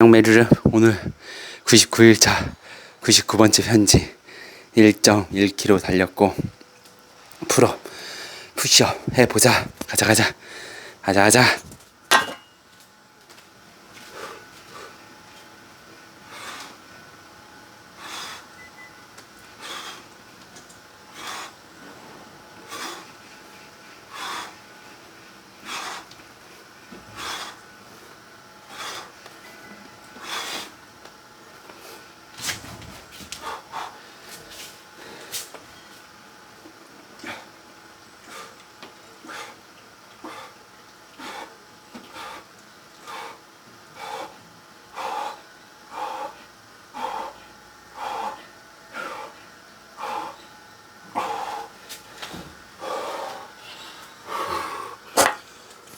양메르르 오늘 99일차 99번째 편지. 1.1km 달렸고 풀업 푸시업 해보자. 가자 가자. 가자 가자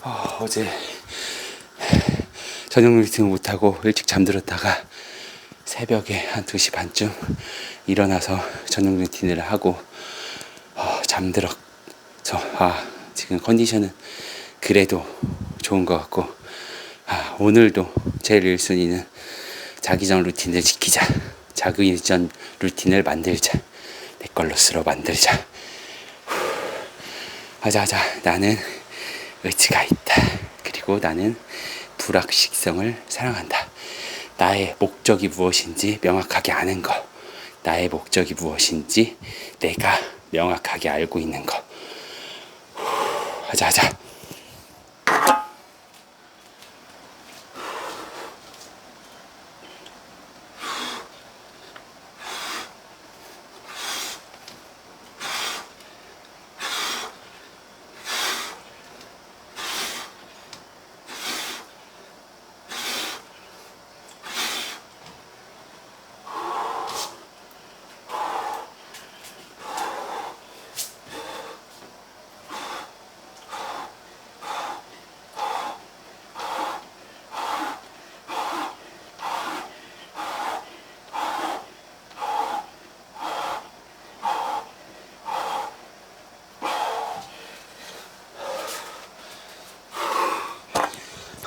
어, 어제 저녁 미팅 못하고 일찍 잠들었다가 새벽에 한 2시 반쯤 일어나서 저녁 루틴을 하고 어, 잠들어서 아 지금 컨디션은 그래도 좋은 것 같고 아, 오늘도 제일 1순위는 자기 전 루틴을 지키자. 자기 전 루틴을 만들자. 내 걸로 쓸어 만들자. 후, 하자 하자. 나는 의지가 있다. 그리고 나는 불확실성을 사랑한다. 나의 목적이 무엇인지 명확하게 아는 거. 나의 목적이 무엇인지 내가 명확하게 알고 있는 거. 후, 하자 하자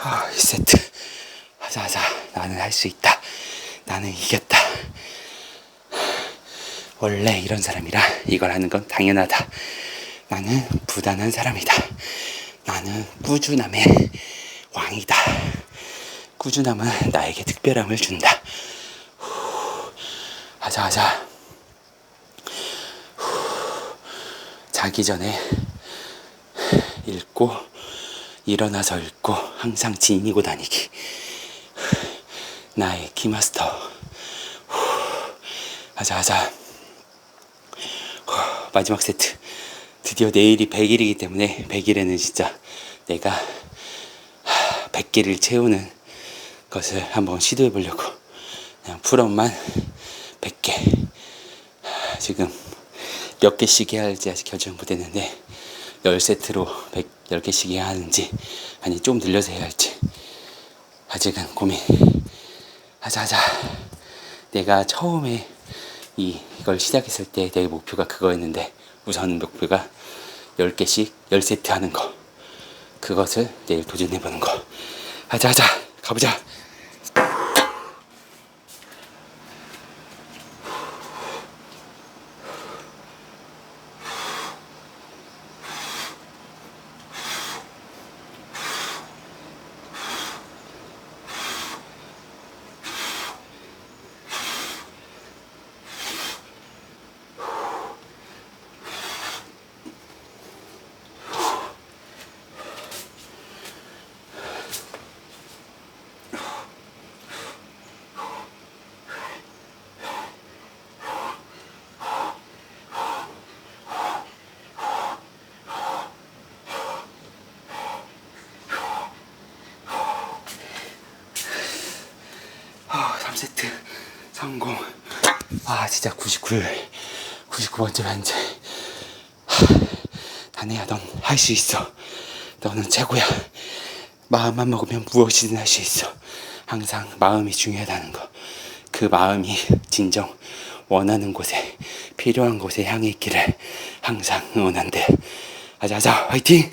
아, 1 세트. 하자 하자. 나는 할 수 있다. 나는 이겼다. 원래 이런 사람이라 이걸 하는 건 당연하다. 나는 부단한 사람이다. 나는 꾸준함의 왕이다. 꾸준함은 나에게 특별함을 준다. 후, 하자 하자. 후, 자기 전에 읽고 일어나서 읽고 항상 지니고 다니기. 나의 키마스터. 후, 하자 하자. 후, 마지막 세트. 드디어 내일이 100일이기 때문에 100일에는 진짜 내가 100개를 채우는 것을 한번 시도해 보려고 그냥 풀업만 100개 지금 몇 개씩 해야 할지 아직 결정 못 했는데 10세트로 100, 10개씩 해야 하는지 아니 좀 늘려서 해야 할지. 아직은 고민 하자 하자. 내가 처음에 이, 이걸 시작했을 때 내 목표가 그거였는데 우선 목표가 10개씩 10세트 하는 거. 그것을 내일 도전해 보는 거. 하자 하자. 가보자 아, 3세트 성공. 아, 진짜 99일, 99번째 반제. 다네야, 넌 할 수 있어. 너는 최고야. 마음만 먹으면 무엇이든 할 수 있어. 항상 마음이 중요하다는 거. 그 마음이 진정 원하는 곳에, 필요한 곳에 향해 있기를 항상 응원한대. 하자, 화이팅!